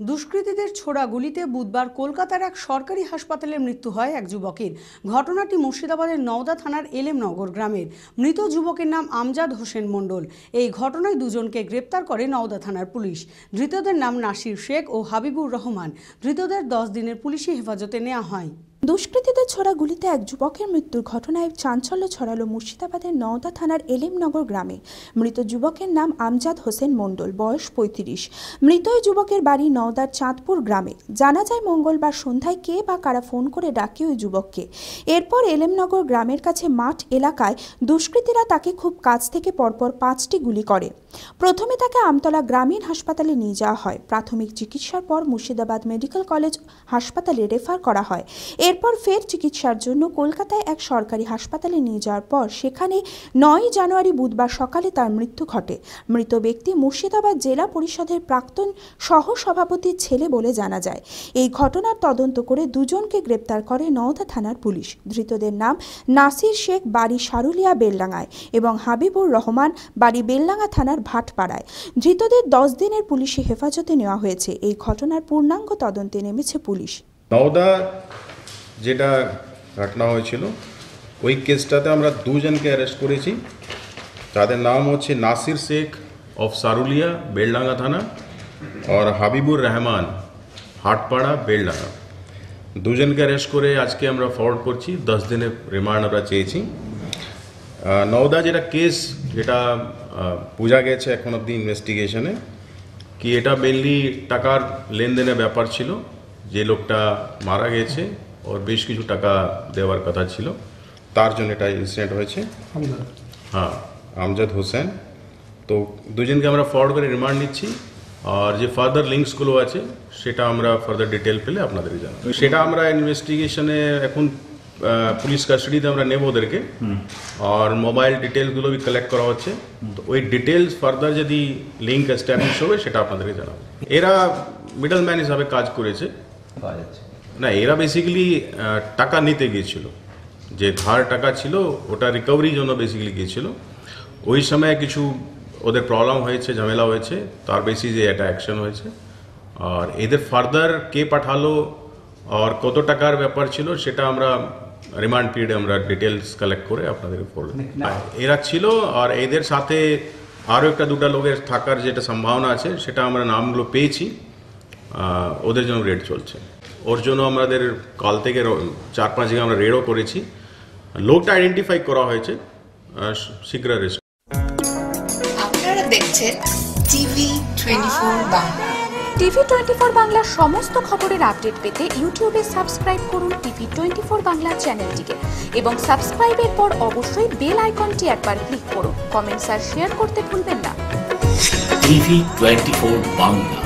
দুষ্কৃতীদের ছোড়া গুলিতে বুধবার কলকাতার এক সরকারি হাসপাতালে মৃত্যু হয় এক যুবকের। ঘটনাটি মুর্শিদাবাদের নওদা থানার এলেমনগর গ্রামের। মৃত যুবকের নাম আমজাদ হোসেন মণ্ডল। এই ঘটনায় দুজনকে গ্রেপ্তার করে নওদা থানার পুলিশ। ধৃতদের নাম নাসির শেখ ও হাবিবুর রহমান। ধৃতদের দশ দিনের পুলিশি হেফাজতে নেওয়া হয়। দুষ্কৃতীদের ছোড়া গুলিতে এক যুবকের মৃত্যুর ঘটনায় চাঞ্চল্য ছড়ালো মুর্শিদাবাদের নওদা থানার এলিমনগর গ্রামে। মৃত যুবকের নাম আমজাদ হোসেন মণ্ডল, বয়স পঁয়ত্রিশ। মৃত যুবকের বাড়ি নওদার চাঁদপুর গ্রামে। জানা যায় মঙ্গলবার সন্ধ্যায় কে বা কারা ফোন করে ডাকে ওই যুবককে। এরপর এলেমনগর গ্রামের কাছে মাঠ এলাকায় দুষ্কৃতীরা তাকে খুব কাছ থেকে পরপর পাঁচটি গুলি করে। প্রথমে তাকে আমতলা গ্রামীণ হাসপাতালে নিয়ে যাওয়া হয়। প্রাথমিক চিকিৎসার পর মুর্শিদাবাদ মেডিকেল কলেজ হাসপাতালে রেফার করা হয়। এরপর ফের চিকিৎসার জন্য কলকাতায় এক সরকারি হাসপাতালে নিয়ে যাওয়ার পর সেখানে নয় জানুয়ারি বুধবার সকালে তার মৃত্যু ঘটে। মৃত ব্যক্তি মুর্শিদাবাদ জেলা পরিষদের প্রাক্তন সহ সভাপতির ছেলে বলে জানা যায়। এই ঘটনার তদন্ত করে দুজনকে গ্রেপ্তার করে নওদা থানার পুলিশ। ধৃতদের নাম নাসির শেখ, বাড়ি সারুলিয়া বেলডাঙ্গায় এবং হাবিবুর রহমান, বাড়ি বেলডাঙ্গা থানার ভাটপাড়ায়। ধৃতদের দশ দিনের পুলিশি হেফাজতে নেওয়া হয়েছে। এই ঘটনার পূর্ণাঙ্গ তদন্তে নেমেছে পুলিশ। নওদা যেটা ঘটনা হয়েছিল, ওই কেসটাতে আমরা দুজনকে অ্যারেস্ট করেছি। তাদের নাম হচ্ছে নাসির শেখ অফ সারুলিয়া, বেলডাঙ্গা থানা আর হাবিবুর রহমান, হাটপাড়া, বেলডাঙ্গা। দুজনকে অ্যারেস্ট করে আজকে আমরা ফরওয়ার্ড করছি, দশ দিনের রিমান্ড আমরা চেয়েছি। নওদা যেটা কেস যেটা বোঝা গেছে এখন অব্দি ইনভেস্টিগেশনে কি এটা মেনলি টাকার লেনদেনের ব্যাপার ছিল, যে লোকটা মারা গেছে ওর বেশ কিছু টাকা দেওয়ার কথা ছিল। তার জন্য এটা ইনসিডেন্ট হয়েছে। হ্যাঁ আমজাদ হোসেন। তো দুজনকে আমরা ফরওয়ার্ড করে রিমান্ড নিচ্ছি। আর যে ফার্দার লিঙ্কসগুলো আছে সেটা আমরা ফার্দার ডিটেল পেলে আপনাদেরকে জানাব। সেটা আমরা ইনভেস্টিগেশনে এখন পুলিশ কাস্টাডিতে আমরা নেব ওদেরকে। আর মোবাইল ডিটেলসগুলো বি কালেক্ট করা হচ্ছে। তো ওই ডিটেলস ফার্দার যদি লিঙ্ক এস্টাবলিশ হবে সেটা আপনাদেরকে জানাব। এরা মিডল ম্যান হিসাবে কাজ করেছে। না এরা বেসিক্যালি টাকা নিতে গিয়েছিল। যে ধার টাকা ছিল ওটা রিকভারির জন্য বেসিক্যালি গিয়েছিল। ওই সময় কিছু ওদের প্রবলেম হয়েছে ঝামেলা হয়েছে তার বেসিসে একটা অ্যাকশন হয়েছে। আর এদের ফার্দার কে পাঠালো আর কত টাকার ব্যাপার ছিল সেটা আমরা রিমান্ড পিরিয়ডে আমরা ডিটেলস কালেক্ট করে আপনাদের বলব এরা ছিল আর এদের সাথে আরও একটা দুটা লোকের থাকার যেটা সম্ভাবনা আছে সেটা আমরা নামগুলো পেয়েছি। ওদের জন্য রেট চলছে। ওর জন্য আমাদের কাল থেকে চার পাঁচ জায়গায় আমরা রেডও করেছি। লোকটা আইডেন্টিফাই করা হয়েছে শীঘ্র রেস্ট আপনারা দেখছেন TV twenty four Bangla. TV twenty four বাংলার সমস্ত খবরের আপডেট পেতে ইউটিউবে সাবস্ক্রাইব করুন টিভি টোয়েন্টি ফোর বাংলা চ্যানেলটিকে এবং সাবস্ক্রাইবের পর অবশ্যই বেল আইকনটি একবার ক্লিক করুন। কমেন্টস আর শেয়ার করতে ভুলবেন না। TV twenty four Bangla.